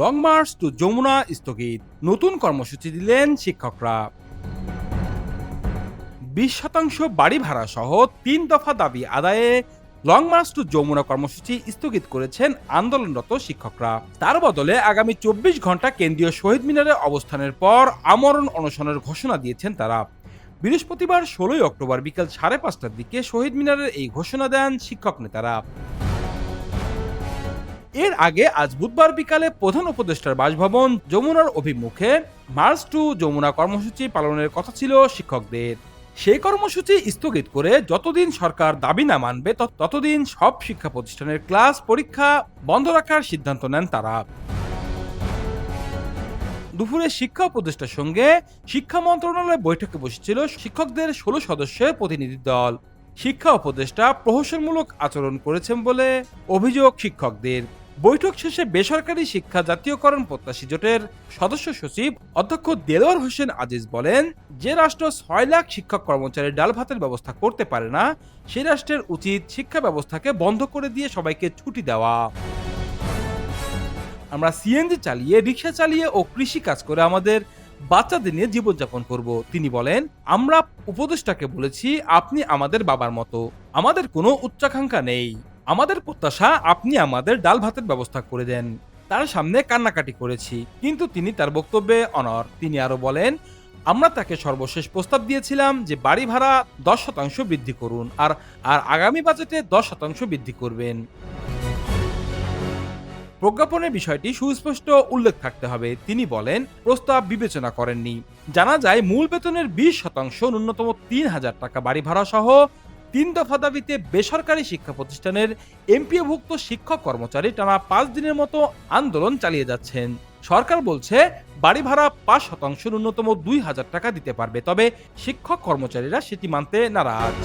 Long March two Jamuna স্থগিত নতুন কর্মসূচি দিলেন শিক্ষকরা। বিশ শতাংশ বাড়ি ভাড়া সহ তিন দফা দাবি আদায়ে লং মার্চ টু যমুনা কর্মসূচি স্থগিত করেছেন আন্দোলনরত শিক্ষকরা। তার বদলে আগামী চব্বিশ ঘণ্টা কেন্দ্রীয় শহীদ মিনারে অবস্থানের পর আমরণ অনশনের ঘোষণা দিয়েছেন তারা। বৃহস্পতিবার ষোলোই অক্টোবর বিকেল সাড়ে পাঁচটার দিকে শহীদ মিনারের এই ঘোষণা দেন শিক্ষক নেতারা। এর আগে আজ বুধবার বিকালে প্রধান উপদেষ্টার বাসভবন যমুনার অভিমুখে মার্চ টু যমুনা কর্মসূচি পালনের কথা ছিল শিক্ষকদের। সেই কর্মসূচি স্থগিত করে যতদিন সরকার দাবি না মানবে, তত- ততদিন সব শিক্ষা প্রতিষ্ঠানের ক্লাস পরীক্ষা বন্ধ রাখার সিদ্ধান্ত নেন তারা। দুপুরে শিক্ষা উপদেষ্টার সঙ্গে শিক্ষা মন্ত্রণালয় বৈঠকে বসেছিল শিক্ষকদের ষোলো সদস্যের প্রতিনিধি দল। শিক্ষা উপদেষ্টা প্রহসনমূলক আচরণ করেছেন বলে অভিযোগ শিক্ষকদের। বৈঠক শেষে বেসরকারি শিক্ষা জাতীয়করণ প্রত্যাশী জোটের সদস্য সচিব অধ্যক্ষ দেলোয়ার হোসেন আজিজ বলেন, যে রাষ্ট্র ছয় লাখ শিক্ষক কর্মচারীর ডাল ভাতের ব্যবস্থা করতে পারে না, সে রাষ্ট্রের উচিত শিক্ষা ব্যবস্থাকে বন্ধ করে দিয়ে সবাইকে ছুটি দেওয়া। আমরা সিএনজি চালিয়ে, রিক্সা চালিয়ে ও কৃষি কাজ করে আমাদের বাচ্চাদের নিয়ে জীবনযাপন করব। তিনি বলেন, আমরা উপদেষ্টাকে বলেছি, আপনি আমাদের বাবার মতো। আমাদের কোনো উচ্চাকাঙ্ক্ষা নেই। আমাদের প্রত্যাশা, আপনি আমাদের ডাল ভাতের ব্যবস্থা করে দেন। তার সামনে কান্নাকাটি করেছি, কিন্তু তিনি তার বক্তব্যে অনর। তিনি আরও বলেন, আমরা তাকে সর্বশেষ প্রস্তাব দিয়েছিলাম যে বাড়ি ভাড়া দশ শতাংশ বৃদ্ধি করুন, আর আর আগামী বাজেটে দশ শতাংশ বৃদ্ধি করবেন। প্রজ্ঞাপনের বিষয়টি সুস্পষ্ট উল্লেখ থাকতে হবে। তিনি বলেন, প্রস্তাব বিবেচনা করেননি। জানা যায়, মূল বেতনের বিশ শতাংশ, ন্যূনতম তিন হাজার টাকা বাড়ি ভাড়া সহ তিন দফা দাবিতে বেসরকারি শিক্ষা প্রতিষ্ঠানের এমপিওভুক্ত শিক্ষক কর্মচারী টানা পাঁচ দিনের মতো আন্দোলন চালিয়ে যাচ্ছেন। সরকার বলছে, বাড়ি ভাড়া পাঁচ শতাংশ ন্যূনতম দুই হাজার টাকা দিতে পারবে, তবে শিক্ষক কর্মচারীরা সেটি মানতে নারাজ।